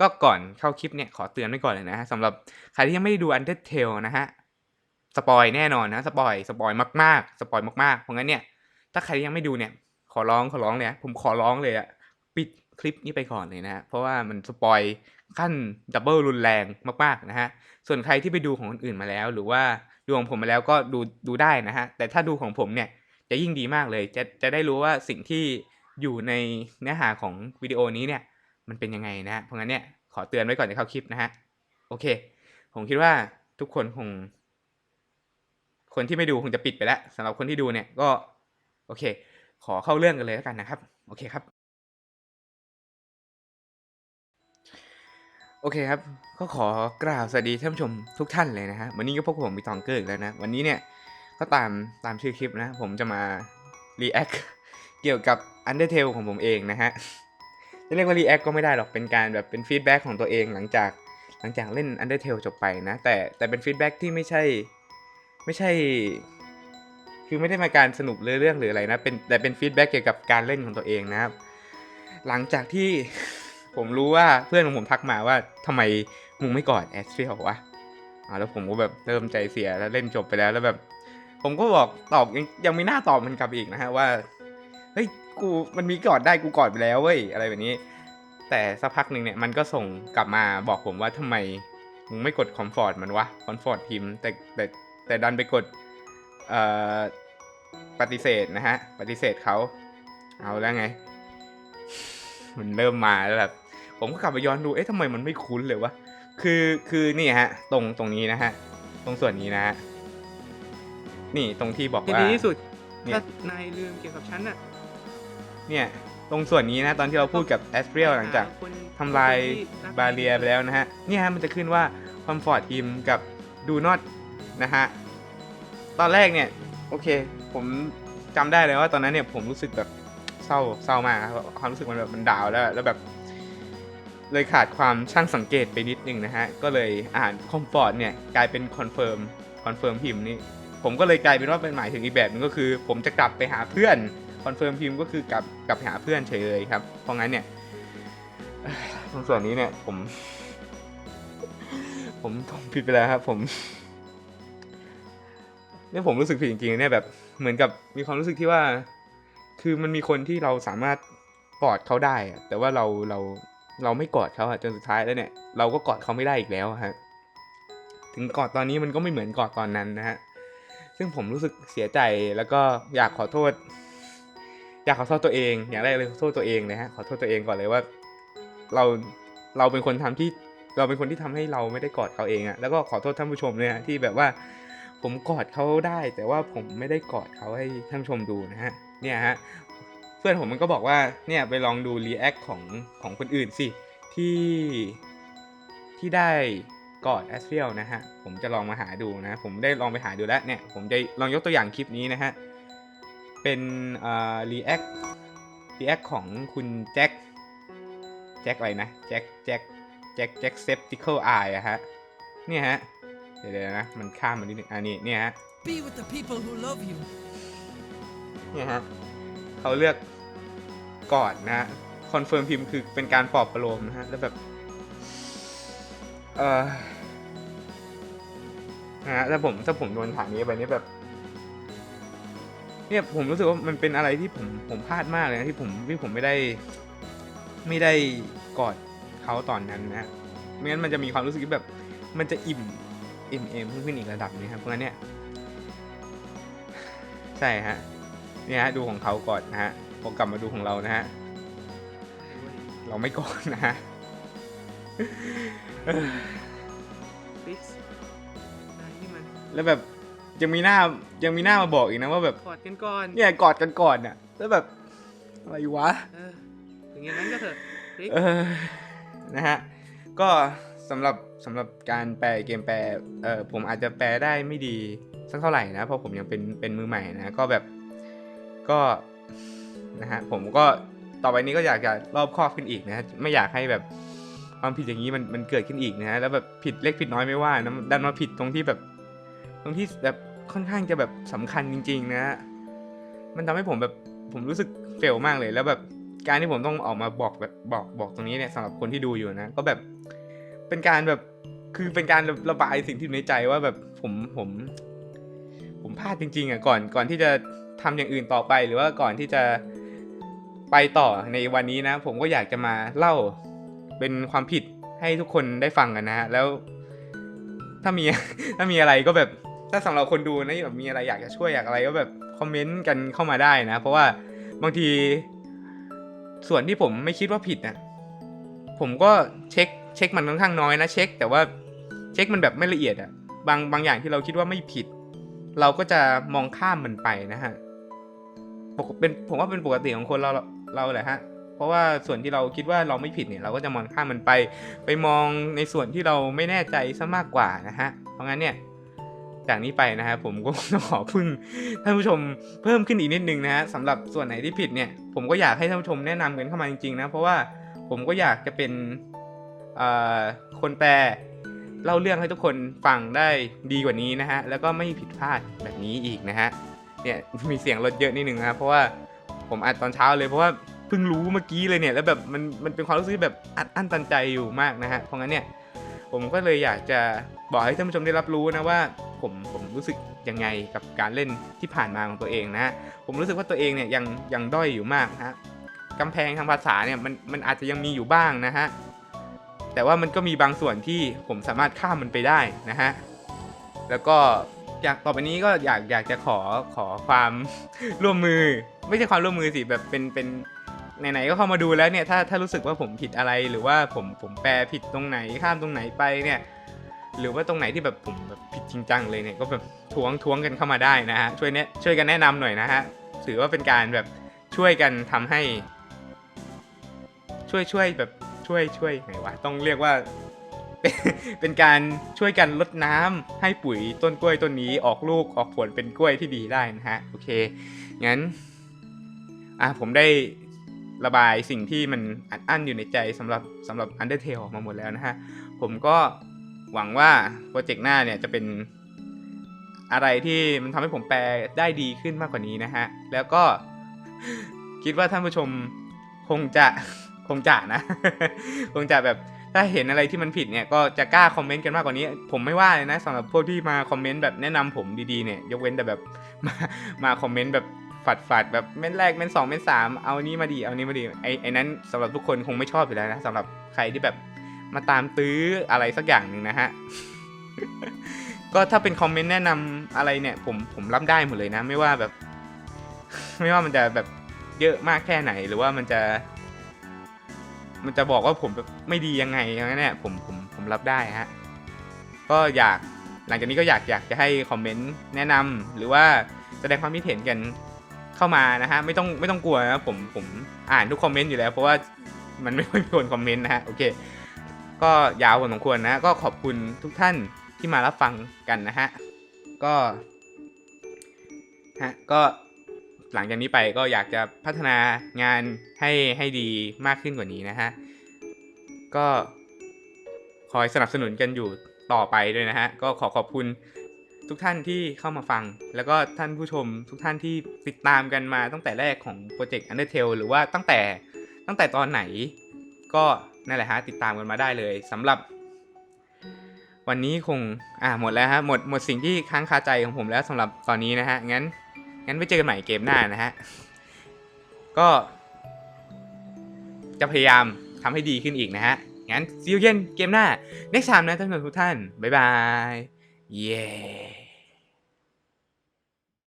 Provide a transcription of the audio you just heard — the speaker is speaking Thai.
ก็ก่อนเข้าคลิปเนี่ยขอเตือนไว้ก่อนเลยนะฮะสำหรับใครที่ยังไม่ได้ดู Undertale นะฮะสปอยแน่นอนนะสปอยสปอยมากๆสปอยมากๆเพราะงั้นเนี่ยถ้าใครยังไม่ดูเนี่ย ขอร้องขอร้องเลยผมขอร้องเลยอะปิดคลิปนี้ไปก่อนเลยนะฮะเพราะว่ามันสปอยขั้นดับเบิลรุนแรงมากๆนะฮะส่วนใครที่ไปดูของคนอื่นมาแล้ว หรือว่าดูของผมมาแล้วก็ดูดูได้นะฮะแต่ถ้าดูของผมเนี่ยจะยิ่งดีมากเลย จะจะได้รู้ว่าสิ่งที่อยู่ในเนื้อหาของวิดีโอนี้เนี่ย มันเป็นยังไงนะฮะเพราะงั้นเนี่ยขอเตือนไว้ก่อนจะเข้าคลิปนะฮะโอเค ผมคิดว่าทุกคนคง คนที่ไม่ดูคงจะปิดไปแล้วสำหรับคนที่ดูเนี่ยก็ โอเค ขอเข้าเรื่องกันเลยแล้วกันนะครับ โอเคครับ โอเคครับ ก็ขอกราบสวัสดีท่านผู้ชมทุกท่านเลยนะฮะวันนี้ก็พบกับผมมีตองเกอร์อีกแล้วนะ วันนี้เนี่ยก็ตามตามชื่อคลิปนะ ผมจะมา react เกี่ยวกับ Undertale ของผมเองนะฮะ จะเรียกว่า react ก็ไม่ได้หรอก เป็นการแบบเป็นฟีดแบ็กของตัวเองหลังจากหลังจากเล่น Undertale จบไปนะ แต่แต่เป็นฟีดแบ็กที่ไม่ใช่ไม่ใช่ คือไม่ได้มาการสนุกเรื่องหรืออะไรนะ เป็นแต่เป็นฟีดแบ็กเกี่ยวกับการเล่นของตัวเองนะครับ หลังจากที่ผมรู้ว่าเพื่อนของผมทักมาว่าทำไมมึงไม่กอดแอสเฟียลวะอ่าแล้วผมก็แบบเริ่มใจเสียแล้วเล่นจบไปแล้วแล้วแบบ ผมก็บอกตอบยังยังไม่น่าตอบมันกลับอีกนะฮะว่า เฮ้ยกูมันมีกอดได้กูกอดไปแล้วเว้ยอะไรแบบนี้ แต่สักพักหนึ่งเนี่ยมันก็ส่งกลับมาบอกผมว่าทำไมมึงไม่กดคอมฟอร์ตมันวะคอมฟอร์ตพิมพ์แต่แต่แต่ดันไปกดเอ่อปฏิเสธนะฮะ ปฏิเสธเขาเอาแล้วไง มันเริ่มมาแล้วแบบผมก็กลับไปย้อนดูเอ๊ะทำไมมันไม่คุ้นเลยวะคือคือนี่ฮะ ตรงตรงนี้นะฮะ ตรงส่วนนี้นะฮะนี่ตรงที่บอกที่ว่าดีที่สุดเนี่ยถ้านายลืมเกี่ยวกับฉันน่ะ เนี่ยตรงส่วนนี้นะตอนที่เราพูดกับแอสเปรียลหลังจากคนทำลายคนที่กบาเรียไปแล้วนะฮะเนี่ยฮะมันจะขึ้นว่าคอมฟอร์ตทีมกับดูนอตนะฮะตอนแรกเนี่ยโอเค ผมจำได้เลยว่าตอนนั้นเนี่ยผมรู้สึกแบบเศร้าเศร้ามากครับความรู้สึกมันแบบมันดาวน์แล้ว แล้วแบบเลยขาดความช่างสังเกตไปนิดนึงนะฮะ ก็เลยอ่านคอมฟอร์ตเนี่ยกลายเป็นคอนเฟิร์มคอนเฟิร์มพิมพ์นี่ผมก็เลยกลายเป็นว่าเป็นหมายถึงอีกแบบนึงก็คือ ผมจะกลับไปหาเพื่อน คอนเฟิร์มพิมพ์ก็คือกลับกลับหาเพื่อนเฉยเลยครับ เพราะงั้นเนี่ยตรงส่วนนี้เนี่ยผม ผมผมผิดไปแล้วครับ ผมเนี่ยผมรู้สึกผิดจริงๆเนี่ยแบบเหมือนกับมีความรู้สึกที่ว่า คือมันมีคนที่เราสามารถกอดเขาได้แต่ว่าเราเราเราไม่กอดเขาจนสุดท้ายแล้วเนี่ย เราก็กอดเขาไม่ได้อีกแล้วฮะถึงกอดตอนนี้มันก็ไม่เหมือนกอดตอนนั้นนะฮะซึ่งผมรู้สึกเสียใจแล้วก็อยากขอโทษ อยากขอโทษตัวเอง อย่างแรกเลยขอโทษตัวเองนะฮะขอโทษตัวเองก่อนเลยว่า เราเราเป็นคนทำที่เราเป็นคนที่ทำให้เราไม่ได้กอดเขาเองอะแล้วก็ขอโทษท่านผู้ชมเลยนะที่แบบว่าผมกอดเขาได้ แต่ว่าผมไม่ได้กอดเขาให้ท่านผู้ชมดูนะฮะเนี่ยฮะเพื่อนผมมันก็บอกว่าเนี่ยไปลองดูรีแอคของของคนอื่นสิที่ที่ได้กอดแอสเฟียลนะฮะผมจะลองมาหาดูนะ ผมได้ลองไปหาดูแล้วเนี่ยผมจะลองยกตัวอย่างคลิปนี้นะฮะ เป็นเอ่อรีแอครีแอคของคุณแจ็คแจ็คอะไรนะแจ็คแจ็คแจ็คแจ็คเซปติคอลไออะฮะเนี่ยฮะเดี๋ยวๆนะ มันข้ามมานิดนึงอันนี้เนี่ยฮะ Be with the people who love you. เนี่ยฮะเขาเลือกกอดนะฮะคอนเฟิร์มพิมพ์คือเป็นการปลอบประโลมนะฮะ แล้วแบบ เออนะฮะถ้าผมถ้าผมโดนถามนี้ไปนี่แบบ เนี่ยผมรู้สึกว่ามันเป็นอะไรที่ผมผมพลาดมากเลยนะที่ผมที่ผมไม่ได้ ไม่ได้กอดเขาตอนนั้นนะฮะไม่งั้นมันจะมีความรู้สึกที่แบบ มันจะอิ่มอิ่มเอมขึ้นอีกระดับหนึงครับเพราะงั้นเนี่ยใช่ฮะเนี่ยฮะดูของเขาก่อนนะฮะพอกลับมาดูของเรานะฮะเราไม่ก่อนนะฮะฟิกนายที่มันแล้วแบบ ยังมีหน้ายังมีหน้ามาบอกอีกนะว่าแบบ กอดกันก่อนเนี่ยกอดกันก่อนน่ะแล้วแบบอะไรวะ เออถึงอย่างนั้นก็เถอะฟิกเออนะฮะ ก็สำหรับสำหรับการแปลเกมแปลเออผมอาจจะแปลได้ไม่ดีสักเท่าไหร่นะ เพราะผมยังเป็นเป็นมือใหม่นะ ก็แบบก็นะฮะผมก็ต่อไปนี้ก็อยากจะรอบคอบขึ้นอีกนะฮะไม่อยากให้แบบความผิดอย่างนี้มันมันเกิดขึ้นอีกนะฮะแล้วแบบผิดเล็กผิดน้อยไม่ว่านะดันมาผิดตรงที่แบบ ตรงที่แบบค่อนข้างจะแบบสำคัญจริง ๆ นะฮะมันทำให้ผมแบบผมรู้สึกเฟลมากเลย แล้วแบบการที่ผมต้องออกมาบอกแบบบอกบอกตรงนี้เนี่ยสำหรับคนที่ดูอยู่นะ ก็แบบเป็นการแบบคือเป็นการระบายสิ่งที่อยู่ในใจว่าแบบผมผม ผมพลาดจริง ๆอะก่อนก่อนที่จะทำอย่างอื่นต่อไปหรือว่าก่อนที่จะไปต่อในวันนี้นะ ผมก็อยากจะมาเล่าเป็นความผิดให้ทุกคนได้ฟังกันนะฮะแล้ว ถ้ามีถ้ามีอะไรก็แบบ ถ้าสำหรับคนดูนะแบบมีอะไรอยากจะช่วยอยากอะไรก็แบบคอมเมนต์กันเข้ามาได้นะ เพราะว่าบางทีส่วนที่ผมไม่คิดว่าผิดนะผมก็เช็คเช็คมันค่อนข้างน้อยนะเช็ค แต่ว่าเช็คมันแบบไม่ละเอียดอะบางบางอย่างที่เราคิดว่าไม่ผิด เราก็จะมองข้ามมันไปนะฮะปกเป็นผมว่าเป็นปกติของคนเราเราแหละฮะเพราะว่าส่วนที่เราคิดว่าเราไม่ผิดเนี่ยเราก็จะมองข้ามมันไป ไปมองในส่วนที่เราไม่แน่ใจซะมากกว่านะฮะเพราะงั้นเนี่ย จากนี้ไปนะฮะผมก็ต้องขอพึ่งท่านผู้ชมเพิ่มขึ้นอีกนิดนึงนะฮะสำหรับส่วนไหนที่ผิดเนี่ย ผมก็อยากให้ท่านผู้ชมแนะนำกันเข้ามาจริงๆนะเพราะว่าผมก็อยากจะเป็นคนแปลเล่าเรื่องให้ทุกคนฟังได้ดีกว่านี้นะฮะแล้วก็ไม่ผิดพลาดแบบนี้อีกนะฮะเนี่ยมีเสียงรถเยอะนิดนึงนะเพราะว่าผมอัดตอนเช้าเลยเพราะว่าเพิ่งรู้เมื่อกี้เลยเนี่ยแล้วแบบมันมันเป็นความรู้สึกแบบอัดอั้นตันใจอยู่มากนะฮะเพราะงั้นเนี่ยผมก็เลยอยากจะบอกให้ท่านผู้ชมได้รับรู้นะว่า ผมผมรู้สึกยังไงกับการเล่นที่ผ่านมาของตัวเองนะฮะผมรู้สึกว่าตัวเองเนี่ยยังยังด้อยอยู่มากนะฮะกำแพงทางภาษาเนี่ยมันมันอาจจะยังมีอยู่บ้างนะฮะแต่ว่ามันก็มีบางส่วนที่ผมสามารถข้ามมันไปได้นะฮะแล้วก็อยากต่อไปนี้ก็อยากอยากจะขอขอความร่วมมือ ไม่ใช่ความร่วมมือสิแบบเป็นเป็นไหนๆก็เข้ามาดูแล้วเนี่ยถ้าถ้ารู้สึกว่าผมผิดอะไรหรือว่าผมผมแปลผิดตรงไหนข้ามตรงไหนไปเนี่ย หรือว่าตรงไหนที่แบบผมแบบผิดจริงจังเลยเนี่ยก็แบบทวงทวงกันเข้ามาได้นะฮะช่วยเนี้ยช่วยกันแนะนำหน่อยนะฮะถือว่าเป็นการแบบช่วยกันทำให้ ช่วยช่วยแบบช่วยช่วยไงวะต้องเรียกว่าเป็นเป็นการช่วยกันลดน้ำให้ปุ๋ยต้นกล้วยต้นนี้ออกลูกออกผลเป็นกล้วยที่ดีได้นะฮะโอเคงั้นอะผมได้ระบายสิ่งที่มันอัดอั้นอยู่ในใจสำหรับสำหรับ Undertale ออกมาหมดแล้วนะฮะ ผมก็ หวังว่าโปรเจกต์หน้าเนี่ยจะเป็นอะไรที่มันทำให้ผมแปลได้ดีขึ้นมากกว่านี้นะฮะ แล้วก็คิดว่าท่านผู้ชมคงจะคงจะนะ คงจะแบบถ้าเห็นอะไรที่มันผิดเนี่ยก็จะกล้าคอมเมนต์กันมากกว่านี้ ผมไม่ว่าเลยนะสำหรับพวกที่มาคอมเมนต์แบบแนะนำผมดีๆเนี่ยยกเว้นแต่แบบมามาคอมเมนต์แบบฝัดฝัดๆแบบเม้นแรกเม้นสองเม้นสามเอานี้มาดีเอานี้มาดีไอไอนั้นสำหรับทุกคนคงไม่ชอบอยู่แล้วนะสำหรับใครที่แบบ มาตามตื้ออะไรสักอย่างหนึ่งนะฮะ ก็ถ้าเป็นคอมเมนต์แนะนำอะไรเนี่ย ผมผมรับได้หมดเลยนะ ไม่ว่าแบบ ไม่ว่ามันจะแบบเยอะมากแค่ไหนหรือว่ามันจะ มันจะบอกว่าผมแบบไม่ดียังไงอย่างนั้นเนี่ยผมผมผมรับได้ฮะ ก็อยากหลังจากนี้ก็อยากอยากจะให้คอมเมนต์แนะนำหรือว่าแสดงความคิดเห็นกันเข้ามานะฮะ ไม่ต้องไม่ต้องกลัวนะผมผมอ่านทุกคอมเมนต์อยู่แล้ว เพราะว่ามันไม่ค่อยมีคนคอมเมนต์นะฮะโอเค ก็ยาวพอสมควรนะ ก็ขอบคุณทุกท่านที่มารับฟังกันนะฮะ ก็ฮะก็หลังจากนี้ไปก็อยากจะพัฒนางานให้ให้ดีมากขึ้นกว่านี้นะฮะ ก็คอยสนับสนุนกันอยู่ต่อไปด้วยนะฮะ ก็ขอขอบคุณทุกท่านที่เข้ามาฟัง แล้วก็ท่านผู้ชมทุกท่านที่ติดตามกันมาตั้งแต่แรกของโปรเจกต์ Undertale หรือว่าตั้งแต่ตั้งแต่ตอนไหนก็ นั่นแหละฮะติดตามกันมาได้เลยสำหรับ วันนี้คงอ่าหมดแล้วฮะหมดหมดสิ่งที่ค้างคาใจของผมแล้วสำหรับตอนนี้นะฮะงั้นงั้นไว้เจอกันใหม่เกมหน้านะฮะก็ จะพยายามทำให้ดีขึ้นอีกนะฮะงั้นซี you เย็นเกมหน้า next time นะท่านผู้ชมทุกท่านบ๊ายบายเย้